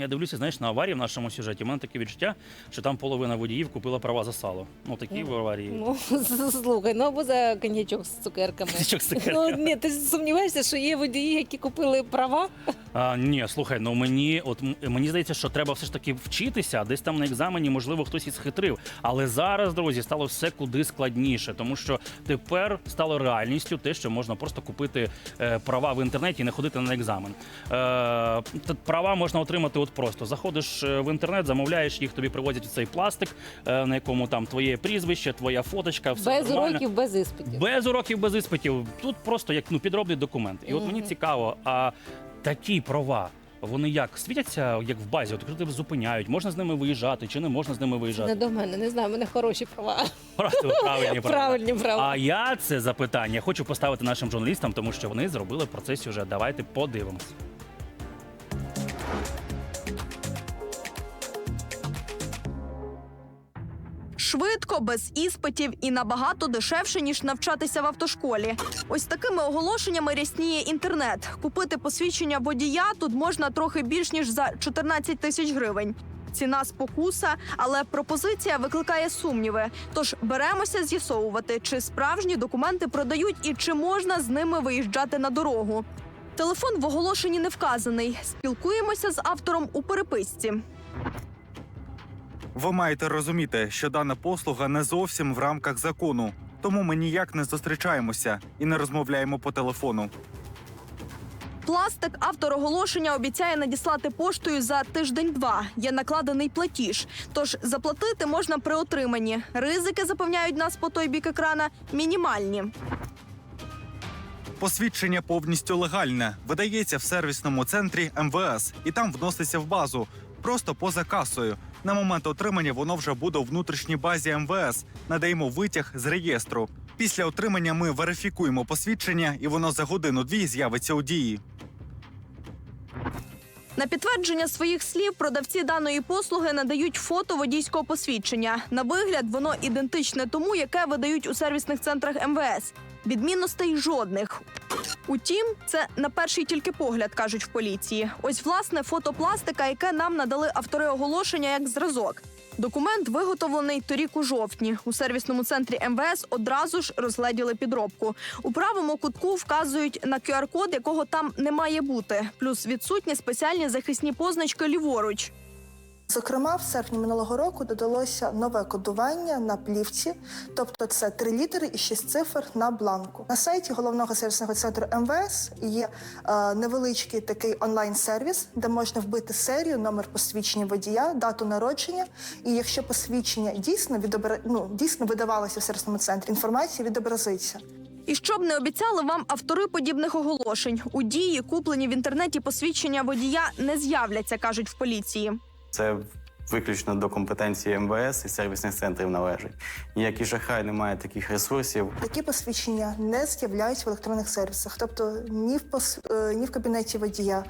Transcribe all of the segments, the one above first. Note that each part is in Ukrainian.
Я дивлюся, знаєш, на аварії в нашому сюжеті. У мене таке відчуття, що там половина водіїв купила права за сало. Ну такі в аварії. Ну, слухай, ну або за коньячок з цукерками. Коньячок з цукерками. Ну, ні, ти сумніваєшся, що є водії, які купили права? А, ні, слухай, ну мені, от мені здається, що треба все ж таки вчитися. Десь там на екзамені, можливо, хтось і схитрив. Але зараз, друзі, стало все куди складніше, тому що тепер стало реальністю те, що можна просто купити е, права в інтернеті і не ходити на екзамен. Е, права можна отримати от просто. Заходиш е, в інтернет, замовляєш їх, тобі привозять цей пластик, е, на якому там твоє прізвище, твоя фоточка, все без нормально. уроків, без іспитів. Без уроків, без іспитів. Тут просто як ну підробний документ. І от мені цікаво, а такі права. Вони як світяться, як в базі, от коли тебе зупиняють, можна з ними виїжджати чи не можна з ними виїжджати? Не до мене, не знаю, в мене хороші права. Правильні права. Правильні права. А я це запитання хочу поставити нашим журналістам, тому що вони зробили про це сюжет. Давайте подивимось. Швидко, без іспитів і набагато дешевше ніж навчатися в автошколі. Ось такими оголошеннями рясніє інтернет. Купити посвідчення водія тут можна трохи більш ніж за 14 тисяч гривень. Ціна спокуса, але пропозиція викликає сумніви. Тож беремося з'ясовувати, чи справжні документи продають і чи можна з ними виїжджати на дорогу. Телефон в оголошенні не вказаний. Спілкуємося з автором у переписці. Ви маєте розуміти, що дана послуга не зовсім в рамках закону, тому ми ніяк не зустрічаємося і не розмовляємо по телефону. Пластик автор оголошення обіцяє надіслати поштою за тиждень-два. Є накладений платіж. Тож заплатити можна при отриманні. Ризики запевняють нас по той бік екрана мінімальні. Посвідчення повністю легальне, видається в сервісному центрі МВС і там вноситься в базу, просто поза касою. На момент отримання воно вже буде у внутрішній базі МВС. Надаємо витяг з реєстру. Після отримання ми верифікуємо посвідчення, і воно за годину-дві з'явиться у дії. На підтвердження своїх слів продавці даної послуги надають фото водійського посвідчення. На вигляд воно ідентичне тому, яке видають у сервісних центрах МВС. Відмінностей жодних. Утім, це на перший тільки погляд кажуть в поліції. Ось власне фото пластика, яке нам надали автори оголошення як зразок. Документ виготовлений торік у жовтні. У сервісному центрі МВС одразу ж розгледіли підробку. У правому кутку вказують на QR-код, якого там не має бути, плюс відсутні спеціальні захисні позначки ліворуч. Зокрема, в серпні минулого року додалося нове кодування на плівці, тобто це три літери і шість цифр на бланку. На сайті головного сервісного центру МВС є е, невеличкий такий онлайн-сервіс, де можна вбити серію, номер посвідчення водія, дату народження. І якщо посвідчення дійсно відобра... ну, дійсно видавалося в сервісному центрі, інформація відобразиться. І щоб не обіцяли вам автори подібних оголошень, у дії куплені в інтернеті посвідчення водія не з'являться, кажуть в поліції. Це виключно до компетенції МВС і сервісних центрів належить. Ніякий шахрай не має таких ресурсів. Такі посвідчення не з'являються в електронних сервісах, тобто ні в пос... е, ні в кабінеті водія,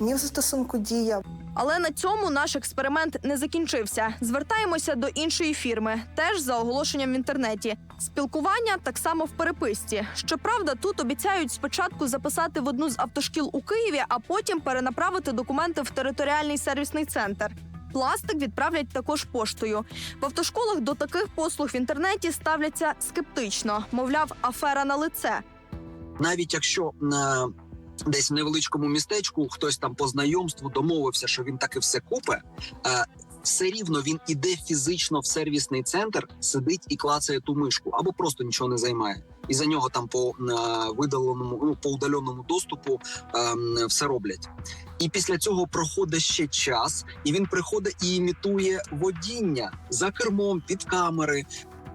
ні в застосунку дія. Але на цьому наш експеримент не закінчився. Звертаємося до іншої фірми, теж за оголошенням в інтернеті. Спілкування так само в переписці. Щоправда, тут обіцяють спочатку записати в одну з автошкіл у Києві, а потім перенаправити документи в територіальний сервісний центр. Пластик відправлять також поштою. В автошколах до таких послуг в інтернеті ставляться скептично. Мовляв, афера на лице. навіть якщо е, десь в невеличкому містечку хтось там по знайомству домовився, що він таки все купе, е, все рівно він іде фізично в сервісний центр, сидить і клацає ту мишку, або просто нічого не займає. І за нього там по е, видаленому, ну по удаленому доступу е, все роблять. І після цього проходить ще час, і він приходить і імітує водіння за кермом під камери,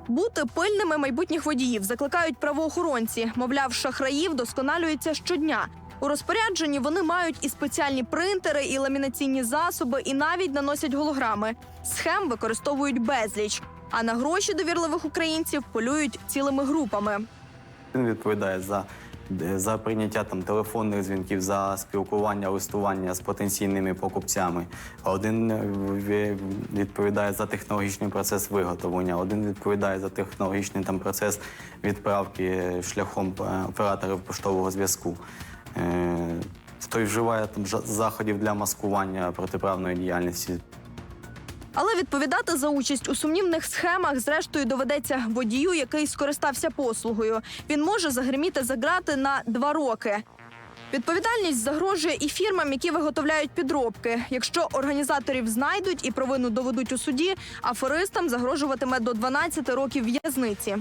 Бути пильними майбутніх водіїв закликають правоохоронці. Мовляв, шахраїв досконалюється щодня. У розпорядженні вони мають і спеціальні принтери, і ламінаційні засоби, і навіть наносять голограми. Схем використовують безліч. А на гроші довірливих українців полюють цілими групами. Він відповідає за, за прийняття там телефонних дзвінків, за спілкування, листування з потенційними покупцями. Один е, відповідає за технологічний процес виготовлення, один відповідає за технологічний там процес відправки шляхом е, операторів поштового зв'язку. Е, вживає там заходів для маскування протиправної діяльності. Але відповідати за участь у сумнівних схемах зрештою доведеться водію, який скористався послугою. Він може загриміти за грати на два роки. Відповідальність загрожує і фірмам, які виготовляють підробки. Якщо організаторів знайдуть і провину доведуть у суді, аферистам загрожуватиме до 12 років в'язниці.